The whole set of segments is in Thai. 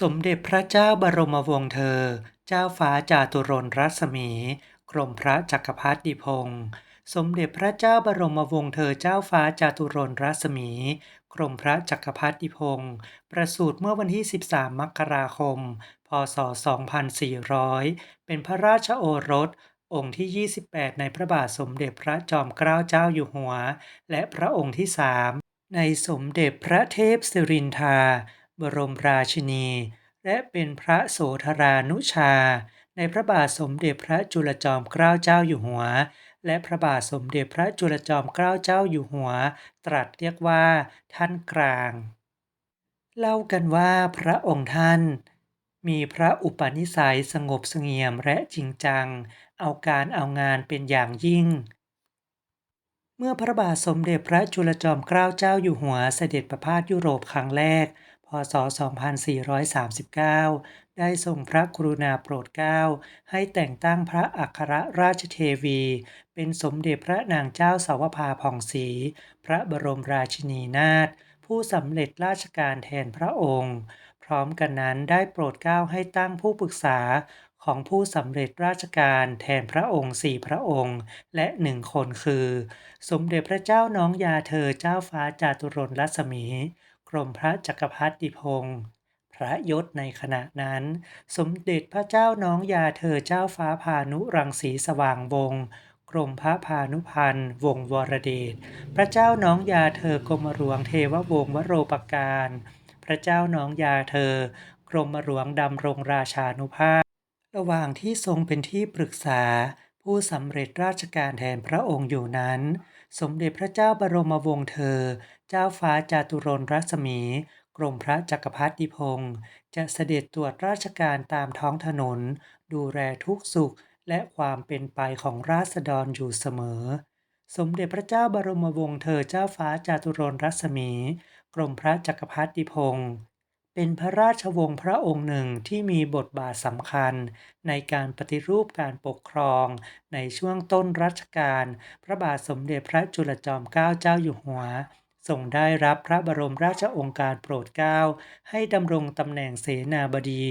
สมเด็จพระเจ้าบรมวงศ์เธอ เจ้าฟ้าจาตุรนรัศมี กรมพระจักรพรรดิพงศ์สมเด็จพระเจ้าบรมวงศ์เธอเจ้าฟ้าจาตุรนรัศมี กรมพระจักรพรรดิพงศ์ประสูติเมื่อวันที่ 13 มกราคม พศ 2400 เป็นพระราชโอรส องค์ที่ 28 ในพระบาทสมเด็จพระจอมเกล้าเจ้าอยู่หัว และพระองค์ที่3ในสมเด็จพระเทพสิรินธา บรมราชินี และเป็นพระโสธรานุชา ในพระบาทสมเด็จพระจุลจอมเกล้าเจ้าอยู่หัว และพระบาทสมเด็จพระจุลจอมเกล้าเจ้าอยู่หัว ตรัสเรียกว่า ท่านกลาง เล่ากันว่าพระองค์ท่าน มีพระอุปนิสัยสงบเสงี่ยมและจริงจัง เอาการเอางานเป็นอย่างยิ่งเมื่อพระบาทสมเด็จพระจุลจอมเกล้าเจ้าอยู่หัวเสด็จประพาสยุโรปครั้งแรก พศ 2439 ได้ทรงพระกรุณาโปรดเกล้าให้แต่งตั้งพระอัครราชเทวี เป็นสมเด็จพระนางเจ้าสาวภาผ่องศรีพระบรมราชินีนาถผู้สำเร็จราชการแทนพระองค์ พร้อมกันนั้นได้โปรดเกล้าให้ตั้งผู้ปรึกษาของผู้สำเร็จราชการแทนพระองค์สี่พระองค์ และหนึ่งคนคือ สมเด็จพระเจ้าน้องยาเธอเจ้าฟ้าจาตุรนรัศมี กรมพระจักรพรรดิพงศ์พระยศในขณะนั้น สมเด็จพระเจ้าน้องยาเธอเจ้าฟ้าพานุรังสีสว่างวงศ์กรมพระพานุพันธ์วงศ์วรเดช พระเจ้าน้องยาเธอกรมหลวงเทววงศ์วโรปการ พระเจ้าน้องยาเธอกรมหลวงดำรงราชานุภาพ ระหว่างที่ทรงเป็นที่ปรึกษา ผู้สำเร็จราชการแทนพระองค์อยู่นั้น สมเด็จพระเจ้าบรมวงศ์เธอ เจ้าฟ้าจาตุรนรัศมี กรมพระจักรพรรดิพงศ์จะเสด็จตรวจราชการตามท้องถนน ดูแลทุกสุขและความเป็นไปของราษฎรอยู่เสมอ สมเด็จพระเจ้าบรมวงศ์เธอเจ้าฟ้าจาตุรนรัศมี กรมพระจักรพรรดิพงศ์ เป็นพระราชวงศ์พระองค์หนึ่งที่มีบทบาทสำคัญ ในการปฏิรูปการปกครอง ในช่วงต้นรัชกาลพระบาทสมเด็จพระจุลจอมเกล้าเจ้าอยู่หัวทรงได้รับพระบรมราชองค์การโปรดเกล้าให้ดำรงตำแหน่งเสนาบดี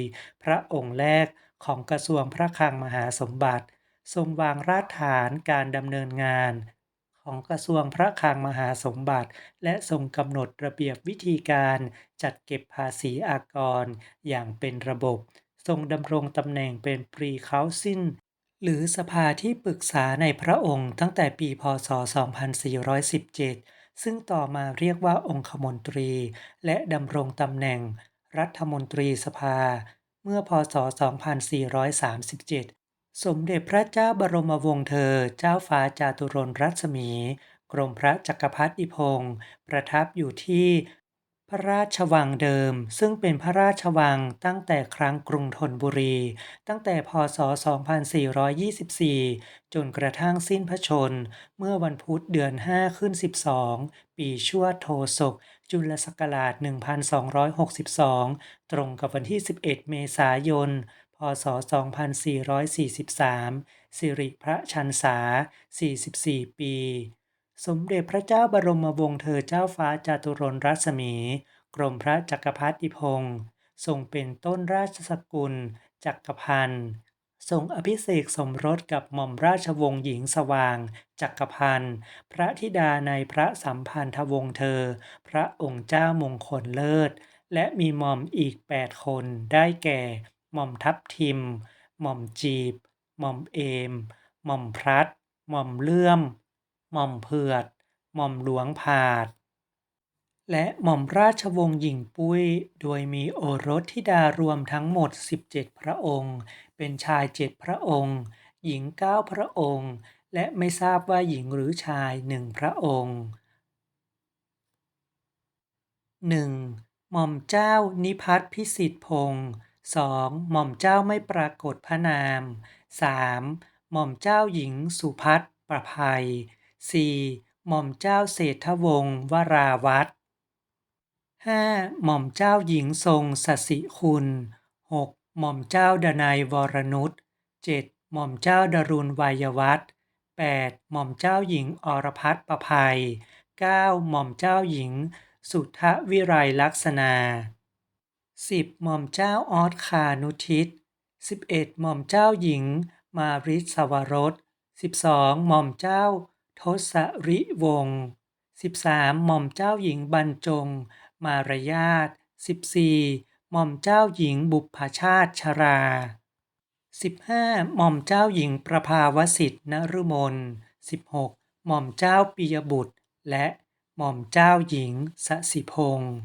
พระองค์แรกของกระทรวงพระคลังมหาสมบัติ ทรงวางรากฐานการดำเนินงาน ของกระทรวงพระคลังมหาสมบัติ และทรงกำหนดระเบียบวิธีการจัดเก็บภาษีอากร อย่างเป็นระบบ ทรงดำรงตำแหน่งเป็นปรีเคาซินหรือสภาที่ปรึกษาในพระองค์ตั้งแต่ปีพ.ศ.2417 ซึ่งต่อมาเรียกว่าองคมนตรี และดำรงตำแหน่ง รัฐมนตรีสภา เมื่อพ.ศ.2437 สมเด็จพระเจ้าบรมวงศ์เธอ เจ้าฟ้าจาตุรนรัศมี กรมพระจักรพรรดิพงศ์ประทับอยู่ที่พระราชวังเดิม ซึ่งเป็นพระราชวังตั้งแต่ครั้งกรุงธนบุรี ตั้งแต่พ.ศ.2424 จนกระทั่งสิ้นพระชน เมื่อวันพุธเดือน 5 ขึ้น 12 ปีชวดโทศก จุลศักราช 1262 ตรงกับวันที่ 11 เมษายน พ.ศ.2443 สิริพระชรรษา 44 ปี สมเด็จพระเจ้าบรมวงศ์เธอเจ้าฟ้าจาตุรนรัศมี กรมพระจักรพรรดิพงศ์ทรงเป็นต้นราชสกุล จักรพันธ์ทรงอภิเษกสมรสกับหม่อมราชวงศ์หญิงสว่าง จักรพันธ์พระธิดาในพระสัมพันธวงศ์เธอ พระองค์เจ้ามงคลเลิศ และมีหม่อมอีก 8 คนได้แก่ หม่อมทับทิม หม่อมจีบ หม่อมเอม หม่อมพลัด หม่อมเลื่อม หม่อมเผือด หม่อมหลวงผาด และหม่อมราชวงศ์หญิงปุ้ย โดยมีโอรสธิดารวมทั้งหมด 17 พระองค์ เป็นชาย7พระองค์ หญิง9พระองค์ และไม่ทราบว่าหญิงหรือชาย1พระองค์ 1. หม่อมเจ้านิพัฒน์พิสิทธิพงศ์ 2. หม่อมเจ้าไม่ปรากฏพระนาม 3. หม่อมเจ้าหญิงสุภัทรประภัย 4. หม่อมเจ้าเศรษฐวงศ์วราวัฒน์ 5. หม่อมเจ้าหญิงทรงสสิคุณ 6. หม่อมเจ้าดนัยวรนุช 7. หม่อมเจ้าดรุณวัยวัฒน์ 8. หม่อมเจ้าหญิงอรพัฒนประภัย 9. หม่อมเจ้าหญิง สุทธวิไลลักษณา 10. หม่อมเจ้าออสคานุทิศ 11. หม่อมเจ้าหญิง มาริสวรส 12. หม่อมเจ้าทศริวงศ์ 13. หม่อมเจ้าหญิงบรรจง มารยาท 14. หม่อมเจ้าหญิงบุพชาติชรา 15. หม่อมเจ้าหญิงประภาวสิทธินฤมล 16. หม่อมเจ้าปิยบุตร และหม่อมเจ้าหญิงสสิพงศ์